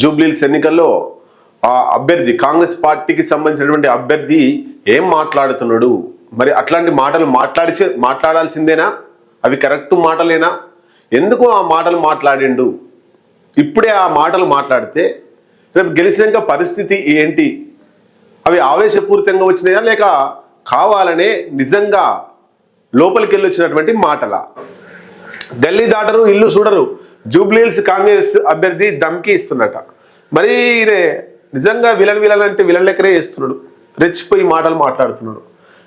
జూబ్లీల్స్ ఎన్నికల్లో ఆ అభ్యర్థి కాంగ్రెస్ పార్టీకి సంబంధించినటువంటి అభ్యర్థి ఏం మాట్లాడుతున్నాడు? మరి అట్లాంటి మాటలు మాట్లాడిచే మాట్లాడాల్సిందేనా? అవి కరెక్ట్ మాటలేనా? ఎందుకు ఆ మాటలు మాట్లాడిండు? ఇప్పుడే ఆ మాటలు మాట్లాడితే రేపు గెలిచినాక పరిస్థితి ఏంటి? అవి ఆవేశపూరితంగా వచ్చినాయా? లేక కావాలనే నిజంగా లోపలికి వెళ్ళి వచ్చినటువంటి మాటల? గల్లీ దాటరు ఇల్లు చూడరు. జూబ్లీహిల్స్ కాంగ్రెస్ అభ్యర్థి దమ్కి ఇస్తున్నట. మరి ఈయన నిజంగా విలన్ విలన్ అంటే విలన్ లెక్కనే చేస్తున్నాడు. రెచ్చిపోయి మాటలు మాట్లాడుతున్నాడు.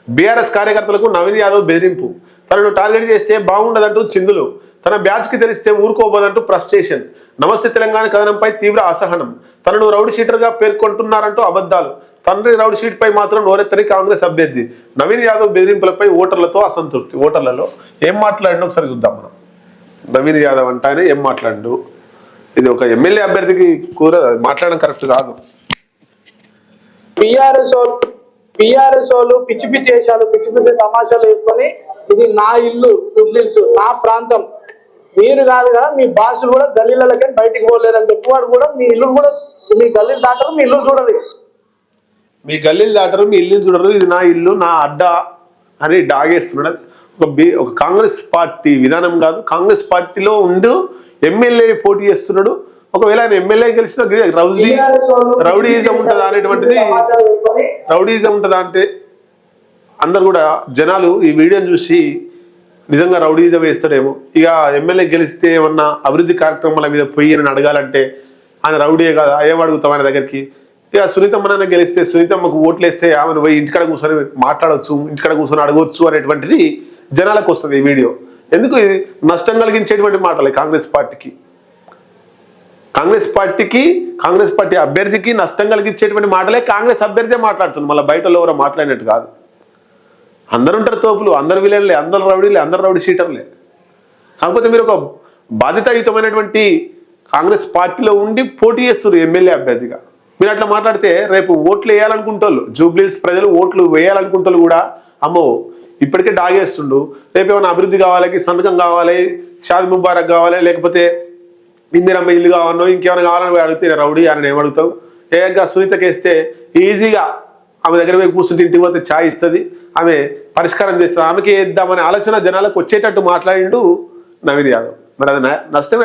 బీఆర్ఎస్ కార్యకర్తలకు నవీన్ యాదవ్ బెదిరింపు. తనను టార్గెట్ చేస్తే బాగుండదంటూ చిందులు. తన బ్యాచ్కి తెలిస్తే ఊరుకోబోదంటూ ఫ్రస్ట్రేషన్. నమస్తే తెలంగాణ కథనంపై తీవ్ర అసహనం. తనను రౌడ్ షీటర్గా పేర్కొంటున్నారంటూ అబద్ధాలు. తండ్రి రౌడ్ షీట్ పై మాత్రం నోరెత్తని కాంగ్రెస్ అభ్యర్థి నవీన్ యాదవ్ బెదిరింపులపై ఓటర్లతో అసంతృప్తి. ఓటర్లలో ఏం మాట్లాడినా ఒకసారి చూద్దాం మనం. నవీన్ యాదవ్ అంటానే ఏం మాట్లాడు ఇది ఒక ఎమ్మెల్యే అభ్యర్థికి కూర మాట్లాడడం కరెక్ట్ కాదు. పిఆర్ఎస్ వాళ్ళు పిచ్చి పిచ్చి వేషాలు పిచ్చి పిచ్చి తమాషాలు వేసుకొని ఇది నా ఇల్లు జూబ్లీస్ నా ప్రాంతం. మీరు కాదు కదా మీ బాసులు కూడా గల్లీలకి బయటికి పోలేరని చెప్పి వాడు కూడా మీ ఇల్లు కూడా మీ గల్లీలు దాటరు మీ ఇల్లు చూడదు మీ గల్లీలు దాటరు మీ ఇల్లు చూడరు ఇది నా ఇల్లు నా అడ్డ అని డాగేస్తున్నాడు. ఒక ఒక కాంగ్రెస్ పార్టీ విధానం కాదు. కాంగ్రెస్ పార్టీలో ఉండు ఎమ్మెల్యే పోటీ చేస్తున్నాడు. ఒకవేళ ఆయన ఎమ్మెల్యే గెలిచిన రౌడీ రౌడీయిజం ఉంటుందా అనేటువంటిది రౌడీజం ఉంటుందా అంటే అందరు కూడా జనాలు ఈ వీడియోని చూసి నిజంగా రౌడీజం వేస్తాడేమో. ఇక ఎమ్మెల్యే గెలిస్తే ఏమన్నా అభివృద్ధి కార్యక్రమాల మీద పోయి అని అడగాలంటే ఆయన రౌడీయే కదా ఏం అడుగుతాం ఆయన దగ్గరికి? ఇక సునీతమ్మనైనా గెలిస్తే సునీతమ్మకు ఓట్లేస్తే ఆమెను పోయి ఇంటికాడ కూర్చొని మాట్లాడవచ్చు ఇంటికాడ కూర్చొని అడగవచ్చు అనేటువంటిది జనాలకు వస్తుంది ఈ వీడియో. ఎందుకు ఇది? నష్టం కలిగించేటువంటి మాటలే కాంగ్రెస్ పార్టీకి. కాంగ్రెస్ పార్టీకి కాంగ్రెస్ పార్టీ అభ్యర్థికి నష్టం కలిగించేటువంటి మాటలే కాంగ్రెస్ అభ్యర్థే మాట్లాడుతుంది. మళ్ళీ బయటలో ఎవరో మాట్లాడినట్టు కాదు. అందరు ఉంటారు తోపులు అందరు విలన్లే అందరు రౌడీలే అందరు రౌడీ సీటర్లే. కాకపోతే మీరు ఒక బాధితాయుతమైనటువంటి కాంగ్రెస్ పార్టీలో ఉండి పోటీ చేస్తున్నారు ఎమ్మెల్యే అభ్యర్థిగా. మీరు అట్లా మాట్లాడితే రేపు ఓట్లు వేయాలనుకుంటోళ్ళు జూబ్లీస్ ప్రజలు ఓట్లు వేయాలనుకుంటోళ్ళు కూడా అమ్మో ఇప్పటికే డాగేస్తుండు రేపు ఏమైనా అభివృద్ధి కావాలి సంతకం కావాలి షాద్ ముబారక్ కావాలి లేకపోతే ఇందిరమ్మ ఇల్లు కావాలనో ఇంకేమైనా కావాలని అడిగితే రౌడీ అని ఏం అడుగుతావు ఏకంగా సునీతకేస్తే ఈజీగా ఆమె దగ్గర పోయి కూర్చుంటే ఇంటికి పోతే ఛాయ్ ఇస్తుంది ఆమె పరిష్కారం చేస్తుంది. ఆమెకి వేద్దామనే ఆలోచన జనాలకు వచ్చేటట్టు మాట్లాడిండు నవీన్ యాదవ్. మరి అది నష్టమే